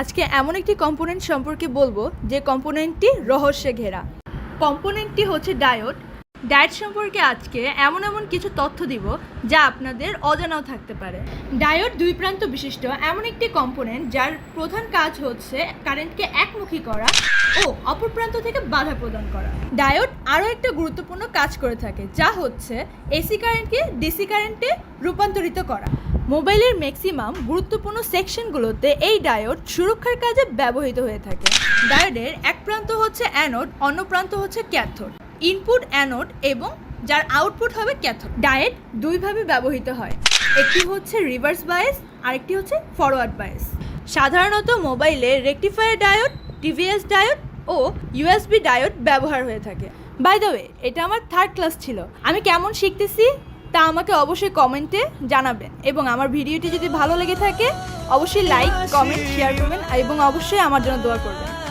আজকে এমন একটি কম্পোনেন্ট সম্পর্কে বলব, যে কম্পোনেন্টটি রহস্যে ঘেরা। কম্পোনেন্টটি হচ্ছে ডায়োড ডায়েট সম্পর্কে আজকে এমন এমন কিছু তথ্য দিব, যা আপনাদের অজানাও থাকতে পারে। ডায়োড দুই প্রান্ত বিশিষ্ট এমন একটি কম্পোনেন্ট যার প্রধান কাজ হচ্ছে কারেন্টকে একমুখী করা ও অপর প্রান্ত থেকে বাধা প্রদান করা। ডায়োড আরও একটা গুরুত্বপূর্ণ কাজ করে থাকে, যা হচ্ছে এসি কারেন্টকে ডিসি কারেন্টে রূপান্তরিত করা। মোবাইলের ম্যাক্সিমাম গুরুত্বপূর্ণ সেকশনগুলোতে এই ডায়োড সুরক্ষার কাজে ব্যবহৃত হয়ে থাকে। ডায়োডের এক প্রান্ত হচ্ছে অ্যানোড, অন্য প্রান্ত হচ্ছে ক্যাথোড। ইনপুট অ্যানোড এবং যার আউটপুট হবে ক্যাথোড। ডায়েট দুইভাবে ব্যবহৃত হয়। একটি হচ্ছে রিভার্স বায়াস, আরেকটি হচ্ছে ফরওয়ার্ড বায়াস। সাধারণত মোবাইলে রেকটিফায়ার ডায়োড টিভিএস ডায়োড ও ইউএসবি ডায়োড ব্যবহার হয়ে থাকে। বাই দ্য ওয়ে, এটা আমার থার্ড ক্লাস ছিল। আমি কেমন শিখতেছি? তা আমাকে অবশ্যই কমেন্টে জানাবেন এবং আমার ভিডিওটি যদি ভালো লেগে থাকে, অবশ্যই লাইক কমেন্ট শেয়ার করবেন এবং অবশ্যই আমার জন্য দোয়া করবেন।